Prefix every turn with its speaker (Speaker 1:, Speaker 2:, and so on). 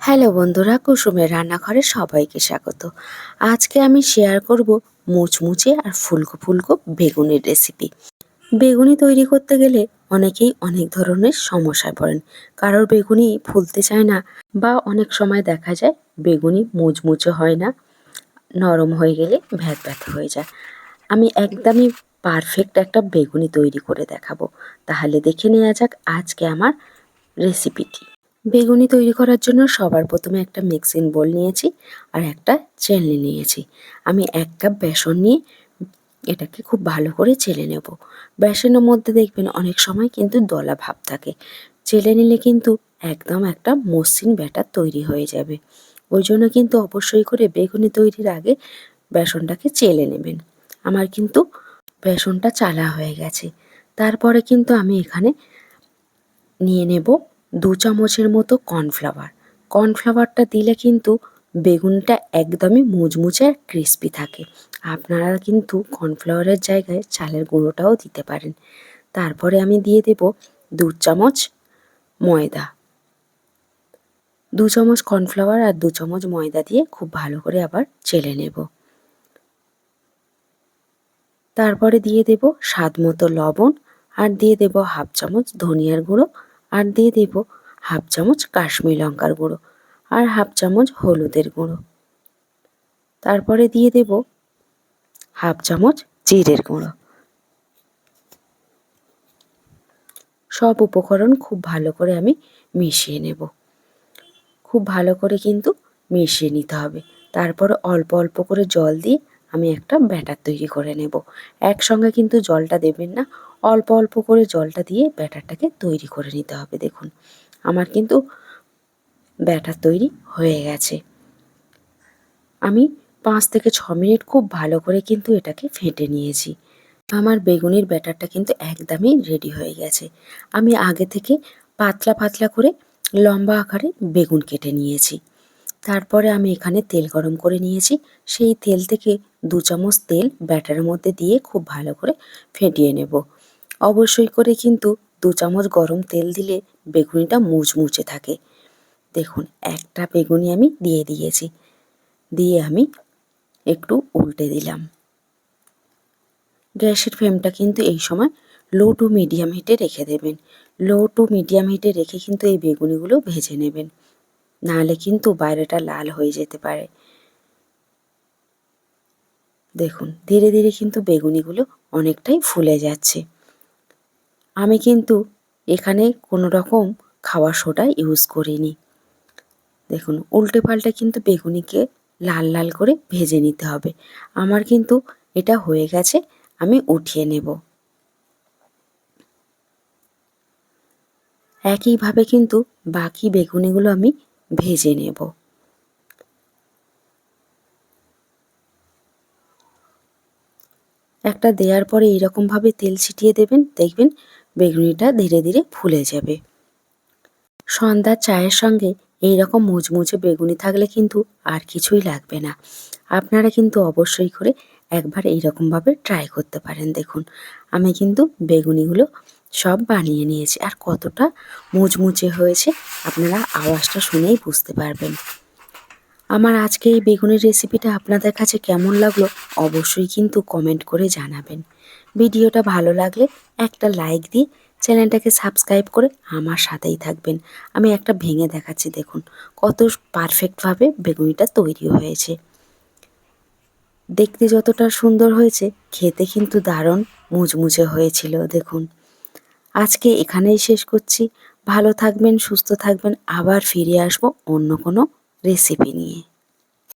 Speaker 1: Hello বন্ধুরা, কুসুমের রান্নাঘরে সবাইকে স্বাগত। আজকে আমি শেয়ার করব মুচমুচে আর ফুলকো ফুলকো বেগুনের রেসিপি বেগুনি তৈরি করতে গেলে অনেকেই অনেক ধরনের সমস্যায় পড়েন। কারোর বেগুনি ফুলতে চায় না বা অনেক সময় দেখা যায় বেগুনি মুচমুচে হয় না, নরম হয়ে গেলে ভ্যাত ভ্যাত হয়ে যায়। আমি একদমই পারফেক্ট একটা বেগুনি তৈরি করে দেখাবো। তাহলে দেখে নেওয়া যাক আজকে আমার রেসিপিটি বেগুনি তৈরি করার জন্য সবার প্রথমে একটা মিক্সিং বোল নিয়েছি আর একটা চেলনি নিয়েছি। আমি এক কাপ বেসন নিয়ে এটাকে খুব ভালো করে চেলে নেব। বেসনের মধ্যে দেখবেন অনেক সময় কিন্তু দলা ভাব থাকে। চেলে নিলে কিন্তু একদম একটা মসৃণ ব্যাটার তৈরি হয়ে যাবে। ওই জন্য কিন্তু অবশ্যই করে বেগুনি তৈরির আগে বেসনটাকে চেলে নেবেন। আমার কিন্তু বেসনটা চালা হয়ে গেছে। তারপরে কিন্তু আমি এখানে নিয়ে নেব দু চামচের মতো কর্নফ্লাওয়ার কর্নফ্লাওয়ারটা দিলে কিন্তু বেগুনটা একদমই মুচমুচে আর ক্রিস্পি থাকে। আপনারা কিন্তু কর্নফ্লাওয়ারের জায়গায় চালের গুঁড়োটাও দিতে পারেন। তারপরে আমি দিয়ে দেব দু চামচ ময়দা। দু চামচ কর্নফ্লাওয়ার আর দু চামচ ময়দা দিয়ে খুব ভালো করে আবার চেলে নেব। তারপরে দিয়ে দেব স্বাদ মতো লবণ আর দিয়ে দেব হাফ চামচ ধনিয়ার গুঁড়ো। আর দিয়ে দেব হাফ চামচ কাশ্মীর লঙ্কার গুঁড়ো আর হাফ চামচ হলুদের গুঁড়ো। তারপরে দিয়ে দেব হাফ চামচ জিরের গুঁড়ো। সব উপকরণ খুব ভালো করে আমি মিশিয়ে নেব। খুব ভালো করে কিন্তু মিশিয়ে নিতে হবে। তারপরে অল্প অল্প করে জল দিয়ে আমি একটা ব্যাটার তৈরি করে নেব। একসঙ্গে কিন্তু জলটা দেবেন না অল্প অল্প করে জলটা দিয়ে ব্যাটারটাকে তৈরি করে নিতে হবে, দেখুন। আমার কিন্তু ব্যাটার তৈরি হয়ে গেছে। আমি পাঁচ থেকে ছ মিনিট খুব ভালো করে কিন্তু এটাকে ফেটে নিয়েছি। আমার বেগুনের ব্যাটারটা কিন্তু একদমই রেডি হয়ে গেছে। আমি আগে থেকে পাতলা পাতলা করে লম্বা আকারে বেগুন কেটে নিয়েছি। তারপরে আমি এখানে তেল গরম করে নিয়েছি। সেই তেল থেকে দু চামচ তেল ব্যাটারের মধ্যে দিয়ে খুব ভালো করে ফেটিয়ে নেব। অবশ্যই করে কিন্তু দু চামচ গরম তেল দিলে বেগুনিটা মুচমুচে থাকে। দেখুন, একটা বেগুনি আমি দিয়ে দিয়েছি। দিয়ে আমি একটু উল্টে দিলাম। গ্যাসের ফ্লেমটা কিন্তু এই সময় লো টু মিডিয়াম হিটে রেখে দেবেন। লো টু মিডিয়াম হিটে রেখে কিন্তু এই বেগুনিগুলো ভেজে নেবেন। নাহলে কিন্তু বাইরেটা লাল হয়ে যেতে পারে। দেখুন, ধীরে ধীরে কিন্তু বেগুনিগুলো অনেকটাই ফুলে যাচ্ছে। আমি কিন্তু এখানে কোনো রকম খাওয়া সোডা ইউজ করিনি। দেখুন, উল্টে পাল্টে কিন্তু বেগুনিকে লাল লাল করে ভেজে নিতে হবে। আমার কিন্তু এটা হয়ে গেছে, আমি উঠিয়ে নেব। একইভাবে কিন্তু বাকি বেগুনিগুলো আমি ভেজে নেব। একটা দেওয়ার পরে এইরকমভাবে তেল ছিটিয়ে দেবেন। দেখবেন বেগুনিটা ধীরে ধীরে ফুলে যাবে। সন্ধ্যার চায়ের সঙ্গে এই রকম মুচমুচে বেগুনি থাকলে কিন্তু আর কিছুই লাগবে না। আপনারা কিন্তু অবশ্যই করে একবার এইরকমভাবে ট্রাই করতে পারেন। দেখুন, আমি কিন্তু বেগুনিগুলো সব বানিয়ে নিয়েছি। আর কতটা মুচমুচে হয়েছে, আপনারা আওয়াজটা শুনেই বুঝতে পারবেন। আমার আজকে এই বেগুনের রেসিপিটা আপনাদের কাছে কেমন লাগল অবশ্যই কিন্তু কমেন্ট করে জানাবেন। ভিডিওটা ভালো লাগলে একটা লাইক দিয়ে চ্যানেলটাকে সাবস্ক্রাইব করে আমার সাথেই থাকবেন। আমি একটা ভেঙে দেখাচ্ছি, দেখুন, কত পারফেক্টভাবে বেগুনিটা তৈরি হয়েছে। দেখতে যতটা সুন্দর হয়েছে, খেতে কিন্তু দারুণ মুচমুচে হয়েছিল, দেখুন। আজকে এখানেই শেষ করছি। ভালো থাকবেন, সুস্থ থাকবেন, আবার ফিরে আসব অন্য কোনো রেসিপি নিয়ে